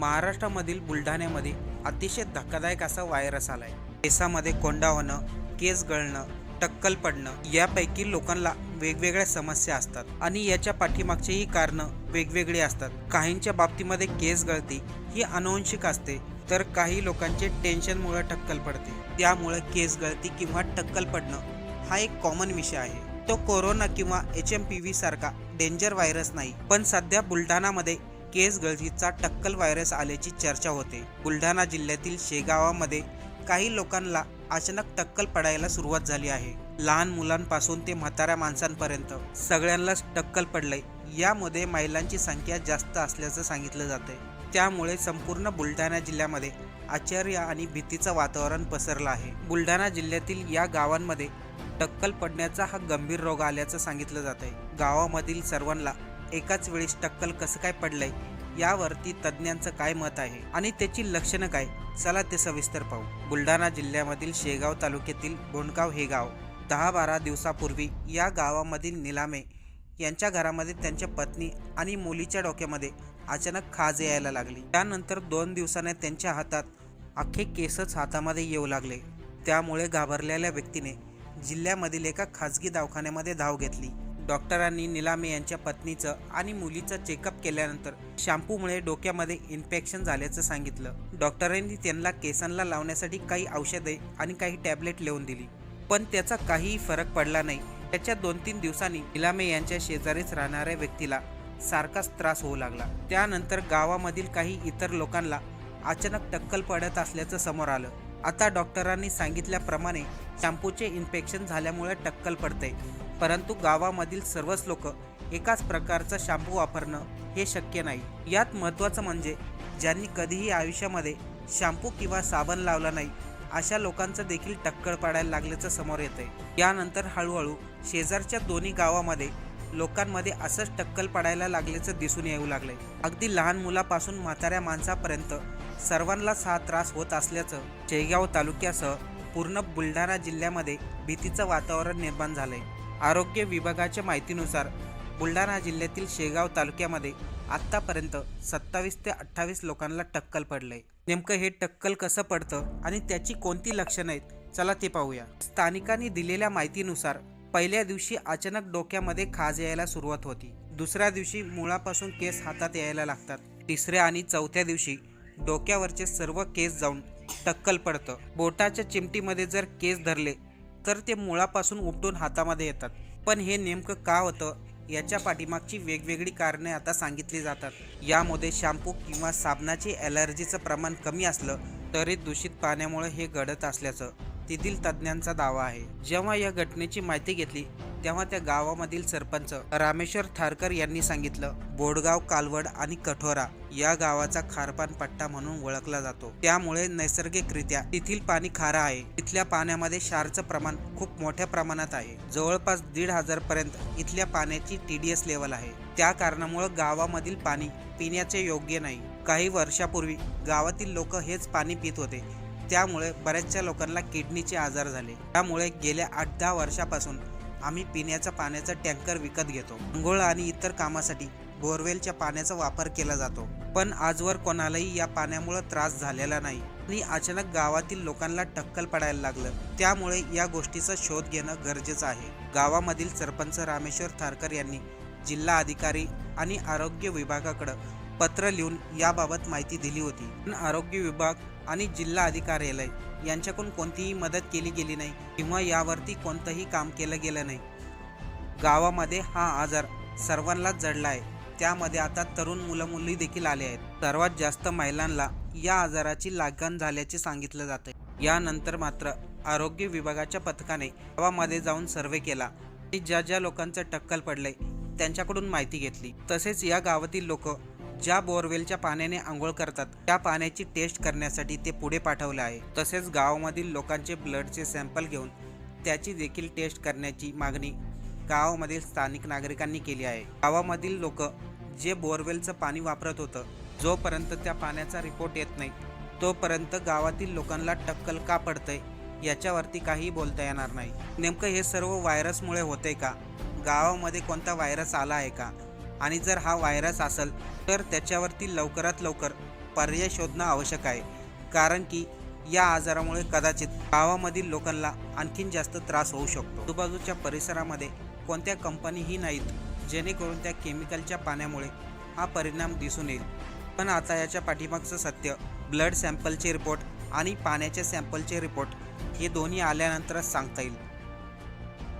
महाराष्ट्रामधील बुलढाण्यामध्ये अतिशय धक्कादायक असा व्हायरस आलाय. केसामध्ये कोंडा होणं केस गळणं टक्कल पडणं यापैकी लोकांना वेगवेगळ्या समस्या असतात आणि याच्या पाठीमागचेही कारण वेगवेगळी असतात. काहींच्या बाबतीमध्ये केस गळती ही अनुवंशिक असते तर काही लोकांचे टेन्शनमुळे टक्कल पडते. त्यामुळे केस गळती किंवा टक्कल पडणं हा एक कॉमन विषय आहे. तो कोरोना किंवा एच एम पी व्ही सारखा डेंजर व्हायरस नाही पण सध्या बुलढाणामध्ये केस गळतीचा टक्कल व्हायरस आल्याची चर्चा होते. बुलढाणा जिल्ह्यातील शेगावामध्ये काही लोकांना अचानक टक्कल पडायला सुरुवात झाली आहे. लहान मुलांपासून ते म्हाताऱ्या माणसांपर्यंत सगळ्यांनाच टक्कल पडलंय. यामध्ये महिलांची संख्या जास्त असल्याचं सांगितलं जातंय. त्यामुळे संपूर्ण बुलढाणा जिल्ह्यामध्ये आश्चर्य आणि भीतीचं वातावरण पसरलं आहे. बुलढाणा जिल्ह्यातील या गावांमध्ये टक्कल पडण्याचा हा गंभीर रोग आल्याचं सांगितलं जात आहे गावामधील सर्वांना एकाच वेळेस टक्कल कसं काय पडलंय यावरती तज्ज्ञांचं काय मत आहे आणि त्याची लक्षणं काय? चला ते सविस्तर पाहू. बुलढाणा जिल्ह्यामधील शेगाव तालुक्यातील बोंडगाव हे गाव दहा बारा दिवसापूर्वी या गावामधील निलामे यांच्या घरामध्ये त्यांच्या पत्नी आणि मुलीच्या डोक्यामध्ये अचानक खाज यायला लागली. त्यानंतर दोन दिवसाने त्यांच्या हातात अख्खे केसच हातामध्ये येऊ लागले. त्यामुळे घाबरलेल्या व्यक्तीने जिल्ह्यामधील एका खाजगी दवाखान्यामध्ये धाव घेतली. डॉक्टरांनी निलामे यांच्या पत्नीचं आणि मुलीचं चेकअप केल्यानंतर शॅम्पूमुळे डोक्यामध्ये इन्फेक्शन झाल्याचं सांगितलं. डॉक्टरांनी त्यांना केसांना लावण्यासाठी काही औषधे आणि काही टॅबलेट लिहून दिली. पण त्याचा काहीही फरक पडला नाही. त्याच्या दोन तीन दिवसांनी निलामे यांच्या शेजारीच राहणाऱ्या व्यक्तीला सारखाच त्रास होऊ लागला. त्यानंतर गावामधील काही इतर लोकांना अचानक टक्कल पडत असल्याचं समोर आलं. आता डॉक्टरांनी सांगितल्याप्रमाणे शॅम्पूचे इन्फेक्शन झाल्यामुळे टक्कल पडते. परंतु गावामधील सर्वच लोक एकाच प्रकारचा शॅम्पू वापरणं हे शक्य नाही. यात महत्त्वाचं म्हणजे ज्यांनी कधीही आयुष्यामध्ये शॅम्पू किंवा साबण लावला नाही अशा लोकांचं देखील टक्कल पडायला लागल्याचं समोर येतंय. यानंतर हळूहळू शेजारच्या दोन्ही गावामध्ये लोकांमध्ये असंच टक्कल पडायला लागल्याचं दिसून येऊ लागले अगदी लहान मुलापासून म्हाताऱ्या माणसापर्यंत सर्वांनाच हा त्रास होत असल्याचं शेगाव तालुक्यासह पूर्ण बुलढाणा जिल्ह्यामध्ये भीतीचं वातावरण निर्माण झालंय. आरोग्य विभागाच्या माहितीनुसार बुलढाणा जिल्ह्यातील शेगाव तालुक्यामध्ये आत्तापर्यंत सत्तावीस ते अठ्ठावीस लोकांना टक्कल पडलंय. नेमकं हे टक्कल कसं पडतं आणि त्याची कोणती लक्षणं आहेत चला ते पाहूया. स्थानिकांनी दिलेल्या माहितीनुसार पहिल्या दिवशी अचानक डोक्यामध्ये खाज यायला सुरुवात होती. दुसऱ्या दिवशी मुळापासून केस हातात यायला लागतात. तिसऱ्या आणि चौथ्या दिवशी डोक्यावरचे सर्व केस जाऊन टक्कल पडतं. बोटाच्या चिमटीमध्ये जर केस धरले तर ते मुळापासून उपटून हातामध्ये येतात. पण हे नेमकं का होतं? याच्या पाठीमागची वेगवेगळी कारणे आता सांगितली जातात. यामध्ये शॅम्पू किंवा साबणाची ॲलर्जीचं प्रमाण कमी असलं तरी दूषित पाण्यामुळे हे घडत असल्याचं तेथील तज्ज्ञांचा दावा आहे. जेव्हा या घटनेची माहिती घेतली तेव्हा त्या गावामधील सरपंच रामेश्वर थारकर यांनी सांगितलं बोडगाव कालवड आणि कठोरा या गावाचा खारपान पट्टा म्हणून ओळखला जातो. त्यामुळे नैसर्गिकरित्या तेथील पाणी खारं आहे. तिथल्या पाण्यामध्ये क्षारचं प्रमाण खूप मोठ्या प्रमाणात आहे. जवळपास दीड हजार पर्यंत इथल्या पाण्याची टीडीएस लेवल आहे. त्या कारणामुळे गावामधील पाणी पिण्याचे योग्य नाही. काही वर्षापूर्वी गावातील लोक हेच पाणी पित होते. त्यामुळे बऱ्याचशा लोकांना किडनीचे आजार झाले. त्यामुळे गेल्या आठ दहा वर्षापासून आम्ही पिण्याच्या पाण्याचा टँकर विकत घेतो. अंघोळ आणि इतर कामासाठी बोरवेलच्या पाण्याचा वापर केला जातो. पण आजवर कोणालाही या पाण्यामुळे त्रास झालेला नाही. आणि अचानक गावातील लोकांना टक्कल पडायला लागलं. त्यामुळे या गोष्टीचा शोध घेणं गरजेचं आहे. गावामधील सरपंच रामेश्वर थारकर यांनी जिल्हा अधिकारी आणि आरोग्य विभागाकडं पत्र लिहून याबाबत माहिती दिली होती. पण आरोग्य विभाग आणि जिल्हा अधिकार्यालय यांच्याकडून कोणतीही मदत केली गेली नाही किंवा यावरती कोणतंही काम केलं गेलं नाही. गावामध्ये हा आजार सर्वांनाच जडला आहे. त्यामध्ये आता तरुण मुलं मुली देखील आले आहेत. सर्वात जास्त महिलांना या आजाराची लागण झाल्याचे सांगितलं जाते यानंतर मात्र आरोग्य विभागाच्या पथकाने गावामध्ये जाऊन सर्वे केला आणि ज्या ज्या लोकांचं टक्कल पडलंय त्यांच्याकडून माहिती घेतली. तसेच या गावातील लोक ज्या बोरवेलच्या पाण्याने आंघोळ करतात त्या पाण्याची टेस्ट करण्यासाठी ते पुढे पाठवलं आहे. तसेच गावामधील लोकांचे ब्लडचे सॅम्पल घेऊन त्याची देखील टेस्ट करण्याची मागणी गावामधील स्थानिक नागरिकांनी केली आहे. गावामधील लोक जे बोरवेलचं पाणी वापरत होतं जोपर्यंत त्या पाण्याचा रिपोर्ट येत नाही तोपर्यंत गावातील लोकांना टक्कल का पडतंय याच्यावरती काही बोलता येणार नाही. नेमकं हे सर्व व्हायरसमुळे होतंय का? गावामध्ये कोणता व्हायरस आला आहे का? आणि जर हा व्हायरस असेल तर त्याच्यावरती लवकरात लवकर पर्याय शोधणं आवश्यक आहे. कारण की या आजारामुळे कदाचित गावामधील लोकांना आणखीन जास्त त्रास होऊ शकतो. आजूबाजूच्या परिसरामध्ये कोणत्या कंपनीही नाहीत जेणेकरून त्या केमिकलच्या पाण्यामुळे हा परिणाम दिसून येईल. पण आता याच्या पाठीमागचं सत्य ब्लड सॅम्पलचे रिपोर्ट आणि पाण्याच्या सॅम्पलचे रिपोर्ट हे दोन्ही आल्यानंतरच सांगता येईल.